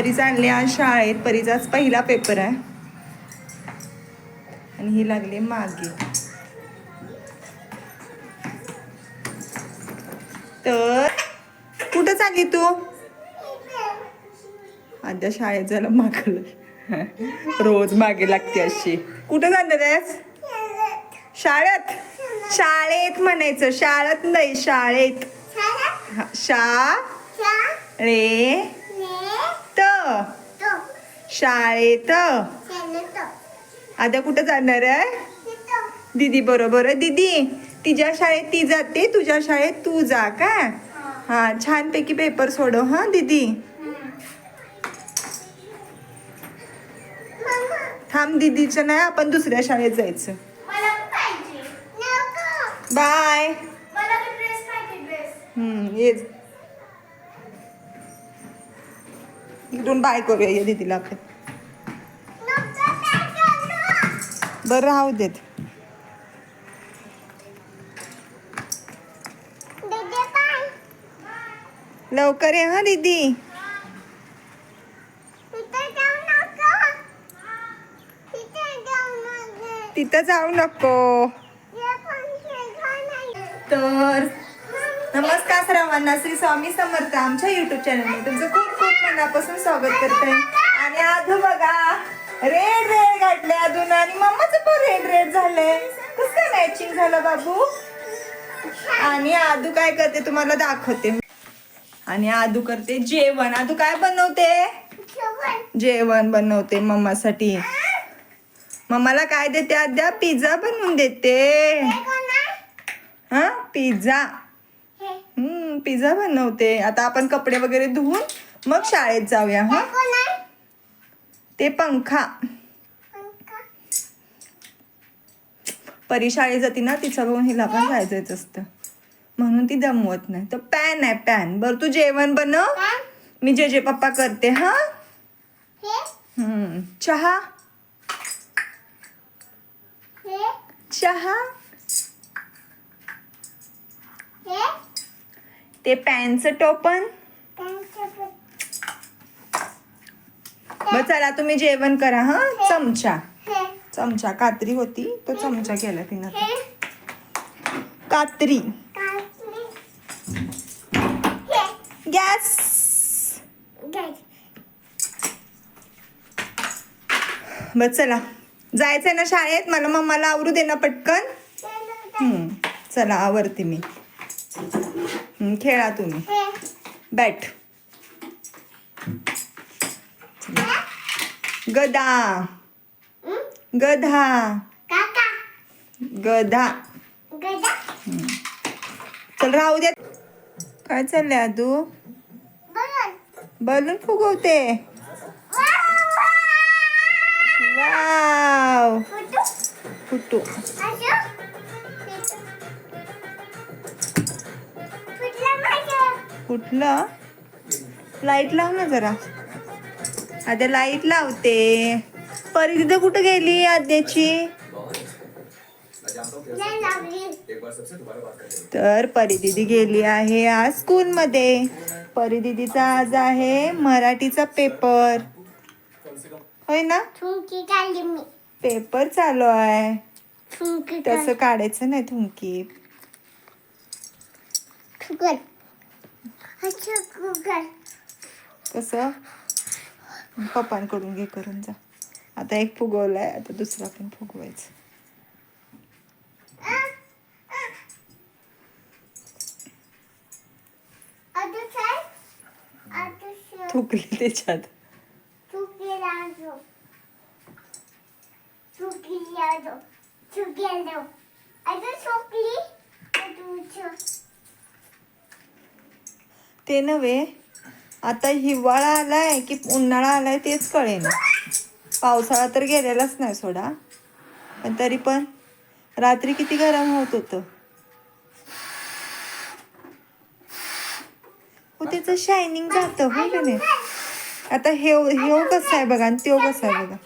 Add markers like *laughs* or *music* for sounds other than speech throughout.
परीचा आणले आज शाळेत. परीचाच पहिला पेपर आहे. आणि ही लागली मागे. तर कुठं चालली तू? आद्या शाळेत जायला मागलं रोज मागे लागते अशी. कुठं आहेस? शाळेत? शाळेत म्हणायचं. शाळेत नाही शाळेत. शा रे? शाळेत. आता कुठं जाणार आहे? दीदी बरोबर आहे. दीदी तिच्या शाळेत ती जाते तुझ्या शाळेत तू जा का? हा छानपैकी पेपर सोडव हा दीदी. थांब दीदीचं नाही आपण दुसऱ्या शाळेत जायचं. बाय हम्म ये. इकडून बाय करूया ये दीदीला आपण बरं राहू देत. लवकर ये हा दीदी. तिथं जाऊ नको. तर नमस्कार सर्वांना श्री स्वामी समर्थ आमच्या युट्यूब चॅनलमध्ये तुमचं खूप खूप मनापासून स्वागत करते. आणि आधू बघा रेड रेड गाठले अजून आणि मम्माचं पण रेड रेड झालंय. कसं काय मॅचिंग झालं बाबू? आणि आदू काय करते तुम्हाला दाखवते आणि आदू करते जेवण. आदू काय बनवते? जेवण बनवते मम्मासाठी. मम्माला काय देते अद्या पिझ्झा बनवून देते. हा? पिझ्झा. हम्म पिझ्झा बनवते. आता आपण कपडे वगैरे धुवून मग शाळेत जाऊया हा? ते पंखा. परी शाळेत जाती ना तिचं बघून हिला पण जायचंच असतं. म्हणून ती दमवत नाही. तर पॅन आहे पॅन. बर तू जेवण बनव मी जे जे पप्पा करते हा? हम्म. चहा? चहा? ते पॅनचं टोपण. बर चला तुम्ही जेवण करा हा? चमचा. चमचा. कात्री होती तो चमचा केला तिनं. कात्री. गॅस. बर चला. जायचंय ना शाळेत? मला मम्माला आवरू दे ना पटकन. चला आवरते मी. खेळा तुम्ही. बॅट. गदा. गधा. गधा चल राहू दे. काय चाललंय आदू? बलून. फुगवते. वाव. फुटू. फुटलं? लाइट लाव ना जरा. आता लाइट लावते. परी तिथं कुठं गेली आद्याची? तर परी दिदी गेली आहे आज स्कूलमध्ये परी दिदीचा आज आहे मराठीचा पेपर होय ना? पेपर चालू आहे. तसं काढायचं नाही थुंकी. कसं? पप्पांकडून घे करून जा. आता एक फुगवलाय आता दुसरा पण फुगवायचं. थुकली त्याच्यात. ते नव्हे. आता हिवाळा आलाय की उन्हाळा आलाय तेच कळेना. पावसाळा तर गेलेलाच नाही सोडा. पण तरी पण रात्री किती गरम होत होतं. हो त्याचं शायनिंग जातं हो का नाही? आता हे हे कसं आहे बघा आणि तो कसा आहे बघा.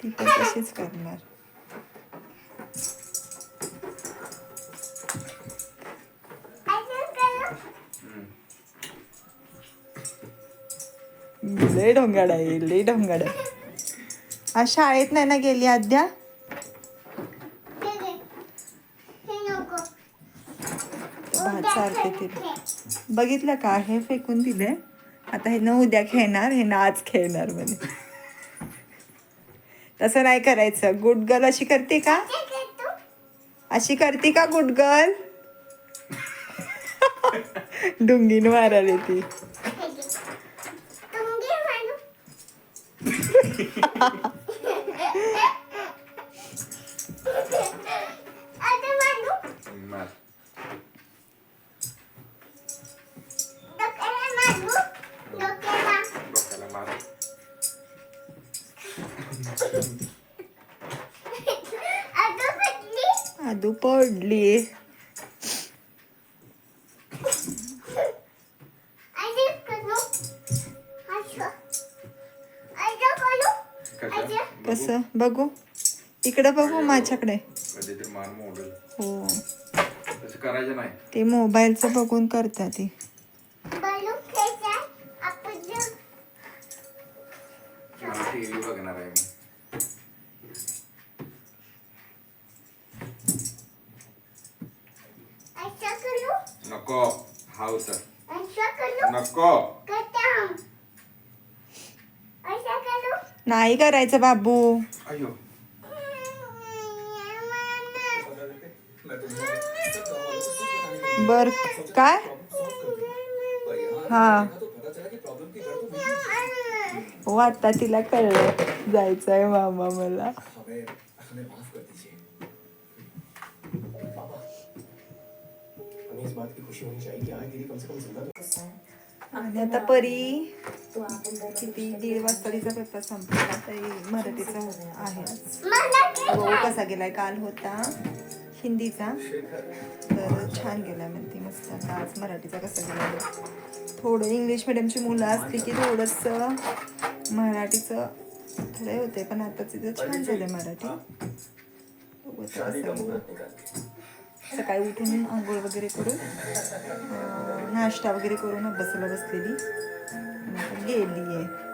ती पण तशीच करणार. लय ढोंगाड आहे लय ढोंगाड आहे. आज शाळेत नाही ना गेली अद्या भात बघितलं का? हे फेकून दिले आता हे न उद्या खेळणार हे ना आज खेळणार म्हणे. तसं नाही करायचं. गुड गर्ल अशी करते का? अशी करते का गुड गर्ल डुंगीन मारायला ती कसं? बघू? इकडं बघू माझ्याकडे. हो. करायचं नाही. ते मोबाईलचं बघून करतात ती. बलून खेळायचा. आपण जे- मला टी व्ही बघणार आहे मी. असं करू. नको. हा होता करू. नको कटाम. असं करू. नाही करायचं बाबू. बर काय? हा. हो आता तिला कळलं. जायचंय मामा मला. आणि आता परी? किती दीड वाजता तिचा पेपर संपला तरी मराठीचा आहे. आज. भाऊ कसा गेलाय. काल होता हिंदीचा. तर छान गेलाय म्हणते मस्त. आता आज मराठीचा कसा गेला थोडं इंग्लिश मिडियमची मुलं असली की थोडंसं मराठीचं थोडे होते पण आता तिथं छान झालं मराठी. सकाळी उठून आंघोळ वगैरे करून नाश्ता वगैरे करून अभ्यासाला बसलेली. गेली आहे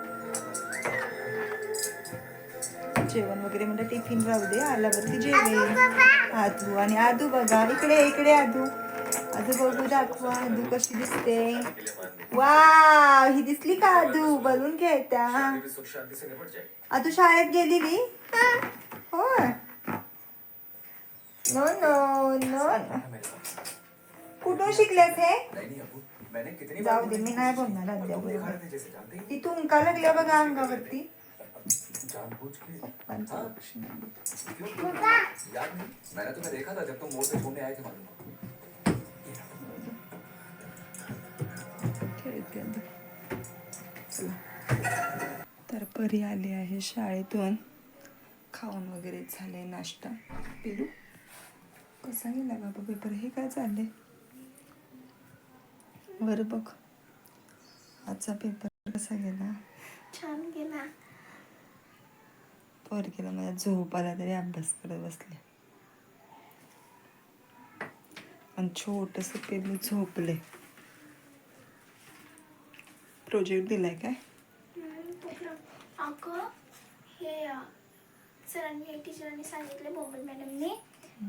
जेवण वगैरे म्हणजे टिफिन राहू दे आल्यावरती जेवेल आधू आणि आधू बघा इकडे इकडे आधू आधू बघू दाखवा आधू कशी दिसते. वा ही दिसली का आधू बनून खेळत्या आधू शाळेत गेलेली होय. No no no. कुठून शिकलेस हे? मैंने कितनी जाऊ दे मी नाही बोलणार ती तुमका लागल्या बघा अंगावरती? जानबूझ के. पप्पांचं? लक्ष नाही. क्यों याद नहीं मैंने तुम्हें देखा था जब तुम मोड़ पे छोड़ने आए थे मालूम खेळते आता. चला. तर परी आली आहे शाळेतून. खाऊन वगैरे झाले नाश्ता. पिलू कसा गेला बाबा पेपर हे काय चाललंय? वर बघ. आजचा पेपर कसा गेला? छान गेला. वर गेला मला झोप आला तरी अभ्यास करत बसले. आणि छोटस पेलू झोपले. प्रोजेक्ट दिलाय काय? अगं हे सरांनी टीचरांनी सांगितले बोंबल मॅडमने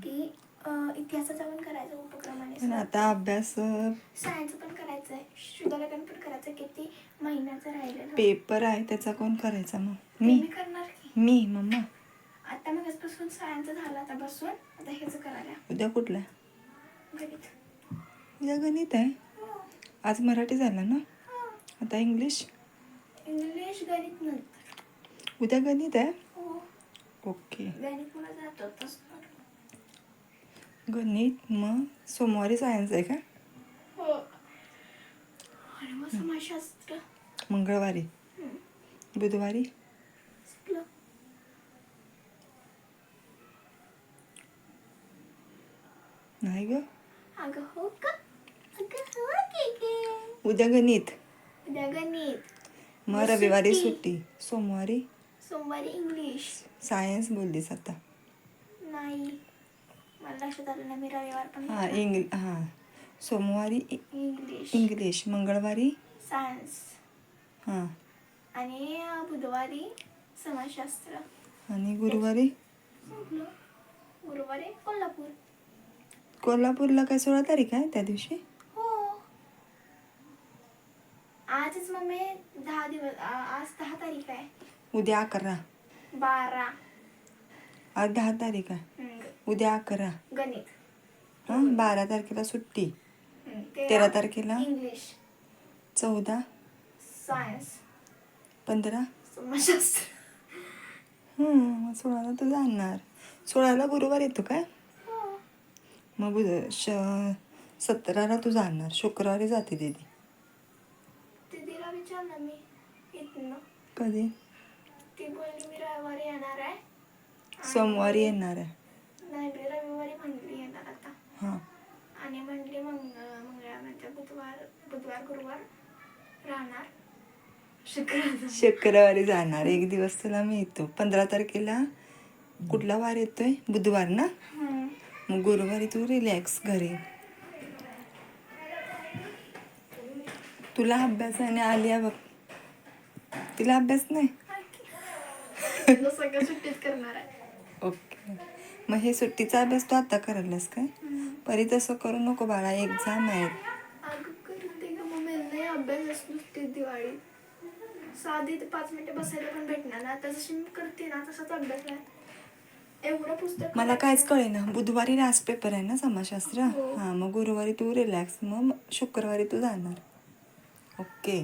की इतिहासाचा पण करायचा पण उपक्रमाने आता अभ्यास सायन्स पण करायचं आहे शुद्धलेखन पण करायचं किती महिन्याचं राहिलेलं? पेपर आहे त्याचा कोण करायचा मग? मी? मी करणार मी मम्मा. आता मग आजपासून सायन्स झालं आता बसून. आता हेच करायला. उद्या कुठला गणित. उद्या गणित आहे? हो, आज मराठी झालं ना? हो. आता इंग्लिश? इंग्लिश गणित नंतर. उद्या गणित आहे? हो. ओके. गणित मला जातो तसं गणित मग सोमवारी सायन्स आहे का? हो. आणि मग समाजशास्त्र. मंगळवारी. बुधवारी. नाही ग. अगं हो का? अगं हो की गे उद्या गणित. उद्या गणित. मग मग रविवारी सुट्टी. सुट्टी. सोमवारी. सोमवारी इंग्लिश. सायन्स बोललीस आता. नाही. मला लक्षात आलं नाही मी रविवार पण हां. इंग्ल हां. सोमवारी इंग्लिश. इंग्लिश. मंगळवारी? सायन्स. हां. आणि बुधवारी समाजशास्त्र. आणि गुरुवारी? संपलं. गुरुवारी कोल्हापूर. कोल्हापूरला काय सोळा तारीख आहे त्या दिवशी? हो. आजच मग मी दहा दिवस आ- आज दहा तारीख आहे. उद्या अकरा. बारा. आज दहा तारीख आहे. हम्म, उद्या अकरा. गणित. हां बारा तारखेला सुट्टी. तेरा. तारखेला? इंग्लिश. चौदा. सायन्स. पंधरा. समाजशास्त्र. हम्म, सोळाला तू जाणार. सोळाला गुरुवार येतो काय हो. मग बुध श सतराला तू जाणार. शुक्रवारी जाते दीदी. दीदीला विचारलं मी. इथनं. कधी? ती बोलली मी रविवारी येणार आहे. सोमवारी येणार आहे. नाही रविवारी म्हणली येणार आता. हां. आणि म्हणली मंग मंगळवार म्हणजे बुधवार बुधवार गुरुवार राहणार. शुक्रवार. शुक्रवारी जाणार. एक दिवस तुला मी येतो. पंधरा तारखेला कुठला वार येतोय? बुधवार ना. मग गुरुवारी तू रिलॅक्स घरी. तुला अभ्यास आणि आलिया बघ. तिला अभ्यास नाही? सगळं सुट्टीत करणार आहे. *laughs* ओके. मग हे सुट्टीचा अभ्यास तू आता करायलास काय? परी तसं करू नको बाळा एक्झाम करते का मग नाही अभ्यास असतो दिवाळी. साधी पाच मिनिटं बसायला पण भेटणार ना आता जशी मी करते ना तसाच अभ्यास आहे. एवढं पुस्तक मला कायच कळेना. बुधवारी लास्ट पेपर आहे ना समाजशास्त्र? हो. हां मग गुरुवारी तू रिलॅक्स मग शुक्रवारी तू जाणार. ओके.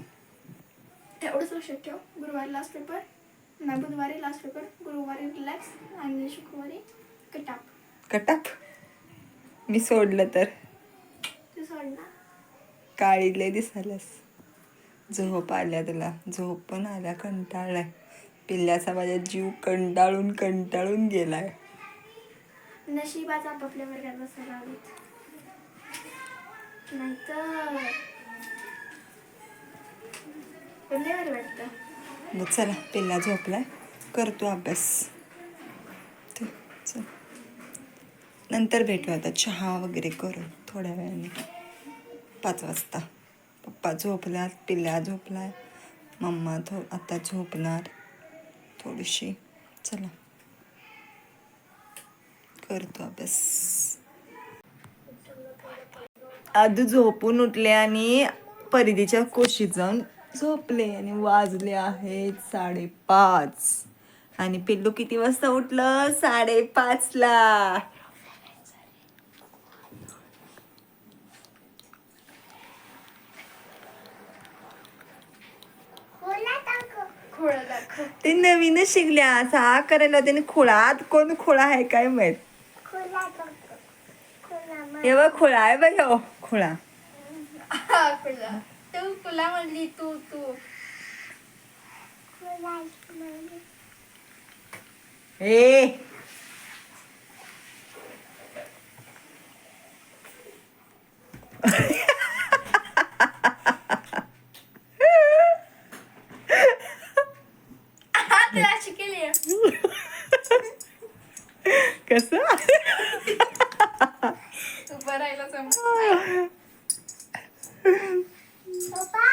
तेवढंच लक्षात ठेव. गुरुवारी लास्ट पेपर नाही बुधवारी लास्ट पेपर गुरुवारी रिलॅक्स आणि शुक्रवारी कटाप. कटाप? मी सोडलं तर. ते सोडणार? काळीले दिसायलास. झोप आल्या तुला. झोप पण आल्या कंटाळलाय. पिल्ल्याचा माझ्या जीव कंटाळून कंटाळून गेलाय. नशिबाच आपापल्या वर्गात बसायला हवीत. नाहीतर. पण लय भारी वाटतं. मग चला पिल्ला झोपलाय. करतो अभ्यास ते, चल नंतर भेटू आता चहा वगैरे करू थोड्या वेळाने. पाच वाजता. पप्पा झोपला पिल्ला झोपला मम्मा थो आता झोपणार. थोडीशी. चला. करतो अभ्यास. आधी झोपून उठले आणि परिधीच्या कोशीत जाऊन झोपले आणि वाजले आहेत साडेपाच. आणि पिल्लू किती वाजता उठलं? साडेपाचला खोला टाक खोळं दाखव ते नवीनच शिकल्या. असा करायला त्याने खोळात कोण खोळा आहे काय माहीत? हे बघ खोळा आहे बघ हो. खोळा. खुला तू खुला म्हणली तू तू. ए *laughs* हा तुला अशी केली कसं उभं राहिला समज पप्पा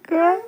आता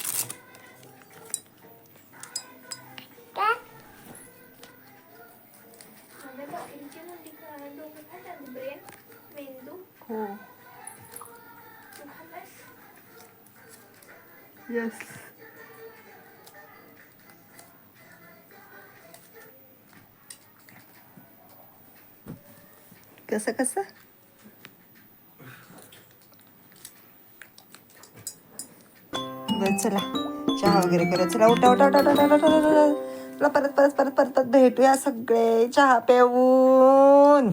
येस कसं कसं? बरं चला. चहा वगैरे करा चला उठा उठा उठा उठा उठा उठा उठा. परत परत परत परत भेटूया सगळे. चहा पेवून